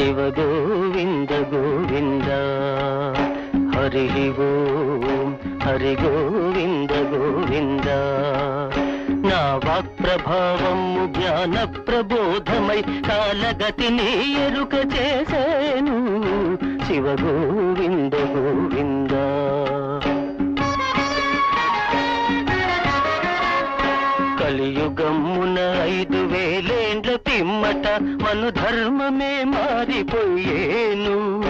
శివ గోవింద గోవింద హరి ఓం హరి గోవింద గోవింద నా వాక్ ప్రభావము జ్ఞాన ప్రబోధమై కాలగతిని ఎరుక చేశాను శివ గోవింద గోవింద కలియుగమున ఐదు వేలే పిమ్మట మను ధర్మమే మారిపోయేను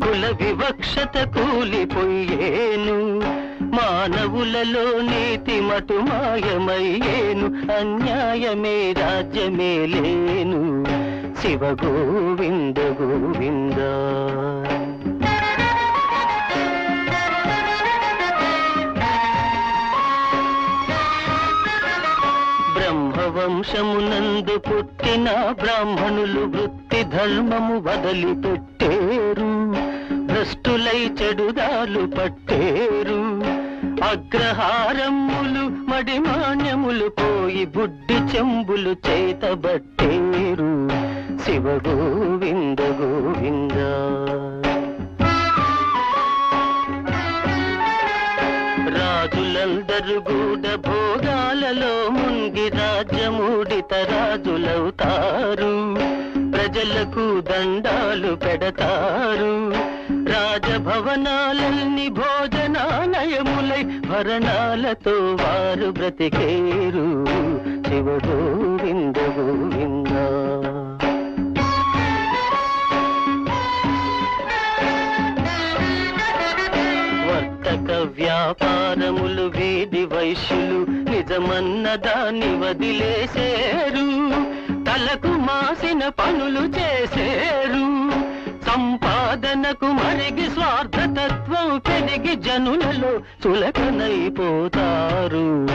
కుల వివక్షత కూలిపోయేను మానవులలో నీతి మటు మాయమయ్యేను అన్యాయమే రాజ్యమే లేను. శివ గోవింద గోవిందా. వంశమునందు పుట్టిన బ్రాహ్మణులు వృత్తి ధర్మము వదిలిపెట్టేరు. భ్రష్టులై చెడుదాలు పట్టేరు. అగ్రహారములు మడిమాన్యములు పోయి బుడ్డి చెంబులు చేతబట్టేరు. శివ గోవింద గోవింద. పిల్లలందరూ గూడ భోగాలలో మునిగి రాజ్యమూడిత రాజులవుతారు. ప్రజలకు దండాలు పెడతారు. రాజభవనాలన్నీ భోజనాలయములై భరణాలతో వారు బ్రతికేరు. శివ గోవింద గోవింద. వ్యాపారములు వీధి వైశ్యులు నిజమన్న దాన్ని వదిలేసేరు. తలకు మాసిన పనులు చేసేరు. సంపాదనకు మరిగి స్వార్థతత్వం పెరిగి జనులలో చులకనైపోతారు.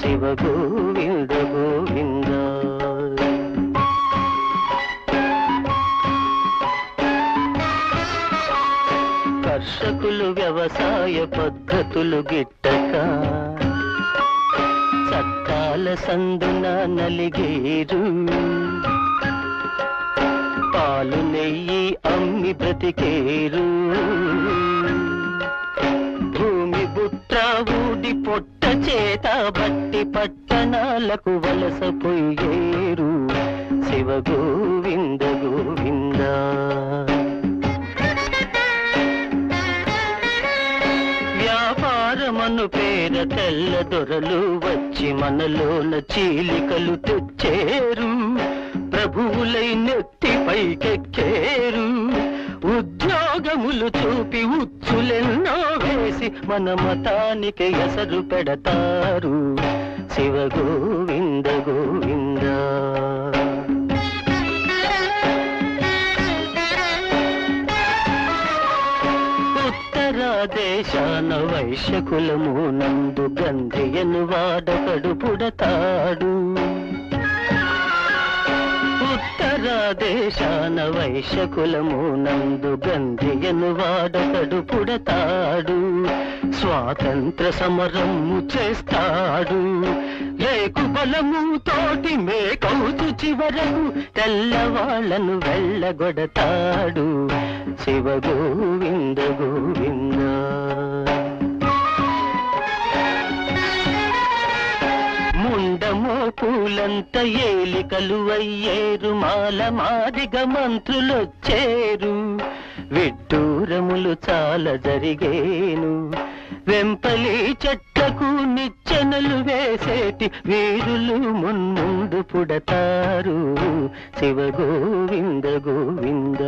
శివ గోవింద గోవింద. కర్షకులు వ్యవసాయ పద్ధతులు గిట్టక చట్టాల సందున నలిగేరు. పాలు నెయ్యి అమ్మి బ్రతికేరు. భూమి బుట్ట ఊడి పొట్ట చేత బట్టి పట్టణాలకు వలసపోయే మను పేర తెల్ల దొరలు వచ్చి మనలోన చీలికలు తెచ్చేరు. ప్రభువులై నెత్తి పైకెక్కేరు. ఉద్యోగములు చూపి ఉచ్చులెన్నో వేసి మన మతానికి ఎసరు పెడతారు. శివ గోవింద గోవిందా. శాన వైశ్యకులము నందు గంధయను వాడతడు పుడతాడు ఉత్తర దేశాన వైశ్యకులము నందు గంధయను వాడతడు పుడతాడు స్వాతంత్ర సమరము చేస్తాడు. రేకు బలము తోటి మేకౌతు చివరకు తెల్లవాళ్ళను వెళ్ళగొడతాడు. శివ గోవింద గోవింద. ముండమో పూలంత ఏలికలు అయ్యేరు మాల మాదిగ మంత్రులొచ్చేరు. విడ్డూరములు చాలా జరిగేను వెంపలి చెట్లకు నిచ్చెనలు వేసేటి వీరులు మున్ముందు పుడతారు. శివ గోవింద గోవింద.